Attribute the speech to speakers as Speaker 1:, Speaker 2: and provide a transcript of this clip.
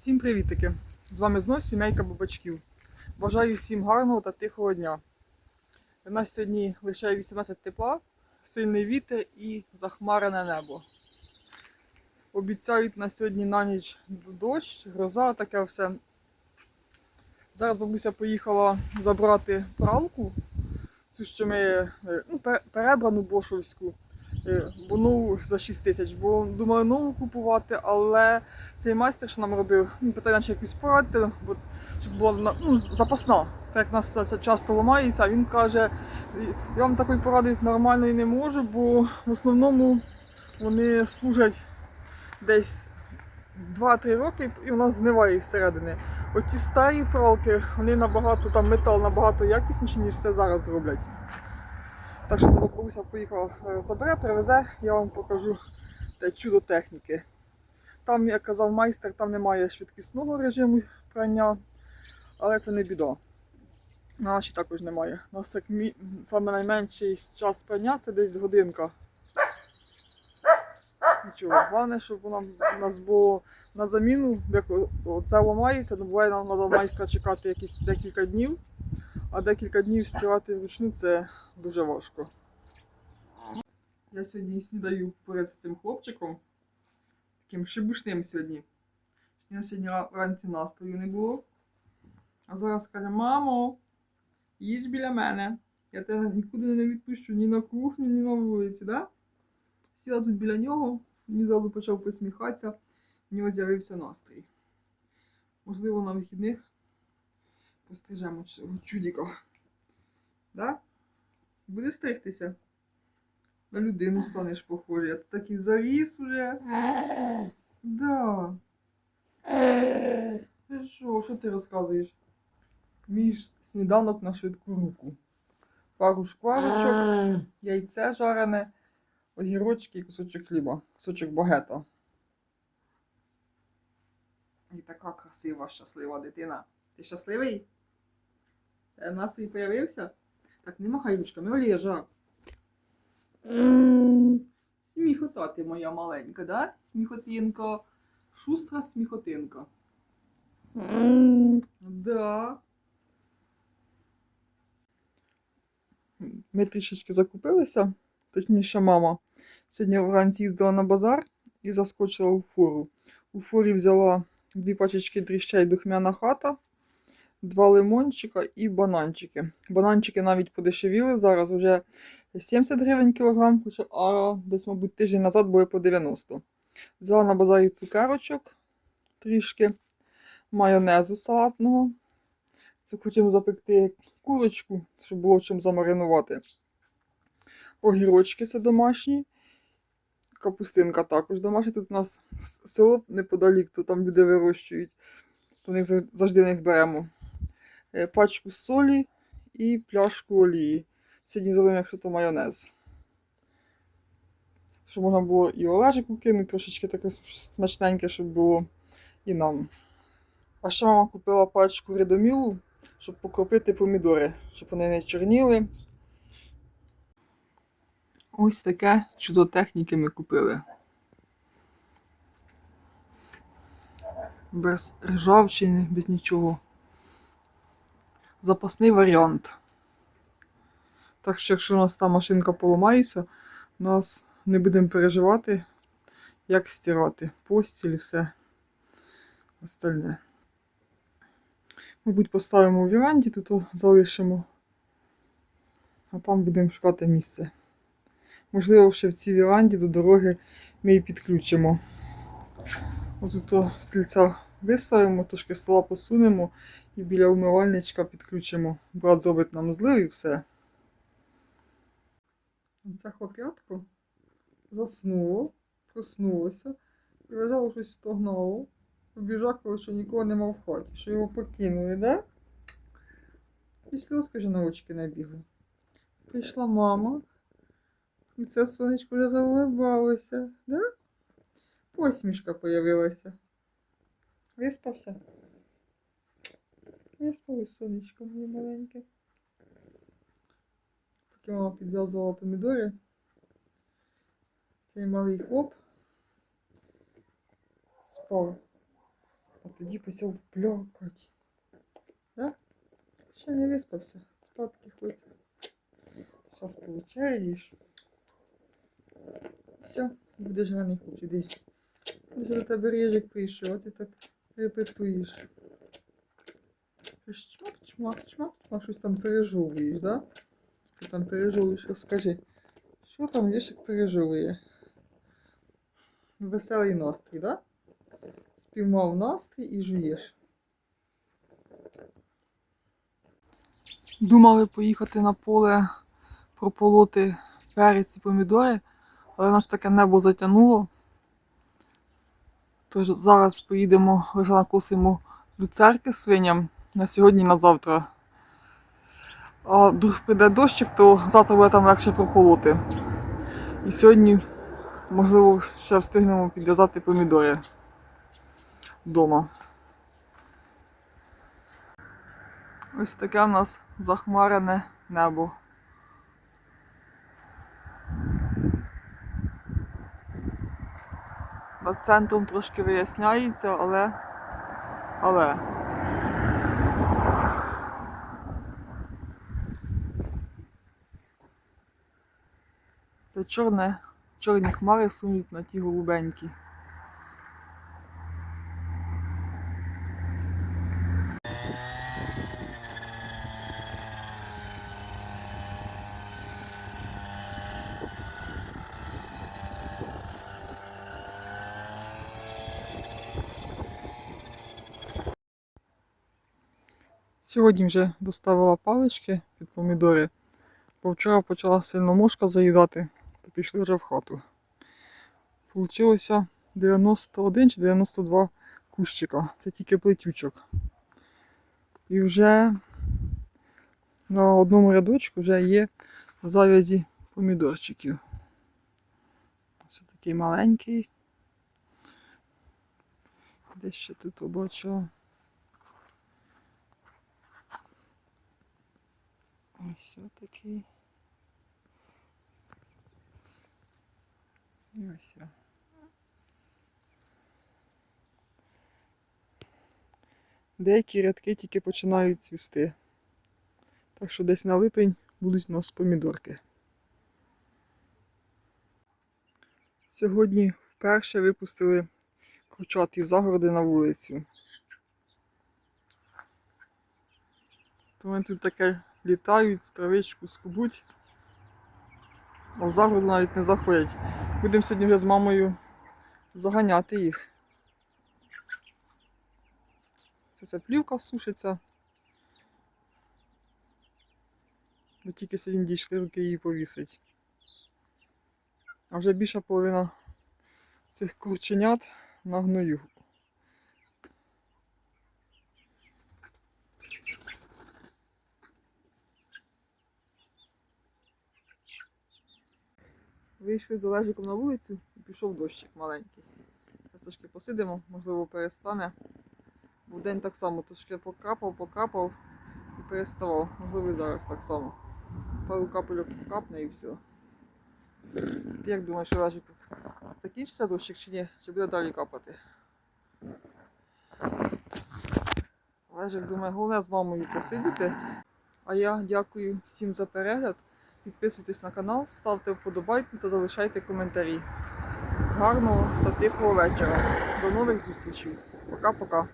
Speaker 1: Всім привітики! З вами знов сімейка бабачків. Бажаю всім гарного та тихого дня. У нас сьогодні лише 18 тепла, сильний вітер і захмарене небо. Обіцяють на сьогодні на ніч дощ, гроза, таке все. Зараз бабуся поїхала забрати пралку, цю що ми е, ну, перебрану бошовську. Е, Бо нову за 6 тисяч, бо думали нову купувати, але цей майстер, що нам робив, питає, наче якусь порадити, бо щоб була ну, запасна. Так як нас це, часто ламається, він каже, я вам такої поради нормальної не можу, бо в основному вони служать десь 2-3 роки і вона зниває зсередини. Оті старі пралки, вони набагато, там метал набагато якісніші, ніж це зараз роблять. Так що бабуся поїхала, забере, привезе, я вам покажу те чудо техніки. Там, як казав майстер, там немає швидкісного режиму прання, але це не біда. На нашій також немає. У нас як мі... саме найменший час прання це десь годинка. Нічого. Головне, щоб вона у нас було на заміну, як це ламається, буває нам треба майстра чекати якісь декілька днів, а декілька днів стирати вручну це дуже важко. Я сьогодні снідаю поряд з цим хлопчиком таким шибушним сьогодні. Нього сьогодні вранці настрою не було. А зараз каже, мамо, їдь біля мене. Я тебе нікуди не відпущу ні на кухню, ні на вулиці, да? Сіла тут біля нього, він зразу почав посміхатися, в нього з'явився настрій. Можливо, на вихідних пострижемо цього чудіка. Да? Буде стригтися. На людину станеш похожий, а ти такий заріс уже. Да. Що, що ти розказуєш? Мій сніданок на швидку руку. Пару шкварочок, яйце жарене, огірочки і кусочок хліба, кусочок багета. І така красива, щаслива дитина. Ти щасливий? Е, Настрій появився? Так, не махай ручками, Олежа. Сміхота ти моя маленька, да? Сміхотинка. Шустра сміхотинка. Да. Ми трішечки закупилися, точніше, мама. Сьогодні вранці їздила на базар і заскочила у фуру. У фурі взяла дві пачечки дріщей духмяна хата, два лимончика і бананчики. Бананчики навіть подешевіли, зараз вже 70 гривень кілограм, хоча а десь, мабуть, тиждень назад були по 90. Взяла на базарі цукерочок трішки, майонезу салатного. Це хочемо запекти курочку, щоб було чим замаринувати. Огірочки це домашні. Капустинка також домашня. Тут у нас село неподалік, то там люди вирощують. То них завжди них беремо. Е, Пачку солі і пляшку олії. Сьогодні зробимо, якщо то майонез. Щоб можна було і Олежику кинути, трошечки таке смачненьке, щоб було і нам. А ще мама купила пачку редомілу, щоб покропити помідори, щоб вони не чорніли. Ось таке чудо техніки ми купили. Без ржавчини, без нічого. Запасний варіант. Так що, якщо у нас та машинка поламається, нас не будемо переживати, як стирати постіль і все остальне. Мабуть, поставимо у віранді, тут залишимо, а там будемо шукати місце. Можливо, ще в цій віранді до дороги ми її підключимо. Ось тут стільця виставимо, трошки стола посунемо і біля умивальничка підключимо. Брат зробить нам злив і все. Це хлоп'ятко заснуло, проснулося, лежало щось стогнало. Побіжав, що нікого нема в хаті, що його покинули, да? І сльозки вже на очки набігли. Прийшла мама. І це сонечко вже заулибалося, да? Посмішка появилася. Виспався? Виспалось сонечко моє маленьке. Поки мама підв'язувала помідори. Цей малий хлоп спав. тоді почав плакати. Да? Ще не виспався, спадки хочеться. Зараз повечеряєш. Все, будеш гарний хлопчик, іди. Вже до тебе рижик прийшов, а ти так репетуєш. Чмак, чмак, чмак, чмак, щось там пережовуєш, да? Що там пережовуєш, розкажи. Що там Лішик пережовує? Веселий настрій, да? Спіймав настрій і жуєш. Думали поїхати на поле прополоти перець і помідори, але нас таке небо затягнуло. Тож зараз поїдемо, лише накосимо люцерки свиням на сьогодні на завтра. А вдруг прийде дощик, то завтра буде там легше прополоти. І сьогодні, можливо, ще встигнемо підв'язати помідори вдома. Ось таке в нас захмарене небо. Над центром трошки виясняється, але. Але. Це чорне, чорні хмари сунуть на ті голубенькі. Сьогодні вже доставила палички під помідори, бо вчора почала сильно мошка заїдати, то пішли вже в хату. Получилося 91 чи 92 кущика. Це тільки плетючок. І вже на одному рядочку вже є завязі помідорчиків. Ось такий маленький. Десь ще тут побачила. Ось такий. І ось. Деякі рядки тільки починають цвісти. Так що десь на липень будуть у нас помідорки. Сьогодні вперше випустили курчаті загороди на вулицю. То вони тут таке літають, травичку скубуть. А в загороду навіть не заходять. Будемо сьогодні вже з мамою заганяти їх. Це ця плівка сушиться. Ми тільки сьогодні дійшли руки її повісить. А вже більша половина цих курченят на гною. Вийшли з Олежиком на вулицю і пішов дощик маленький. Зараз трошки посидимо, можливо, перестане. Бо день так само трошки покапав, покапав і переставав. Можливо, і зараз так само. Пару капельок капне і все. Ти як думаєш, Олежик, закінчиться дощик чи ні? Чи буде далі капати? Олежик думає, головне з мамою посидіти. А я дякую всім за перегляд. Підписуйтесь на канал, ставте вподобайки та залишайте коментарі. Гарного та тихого вечора. До нових зустрічей. Пока-пока.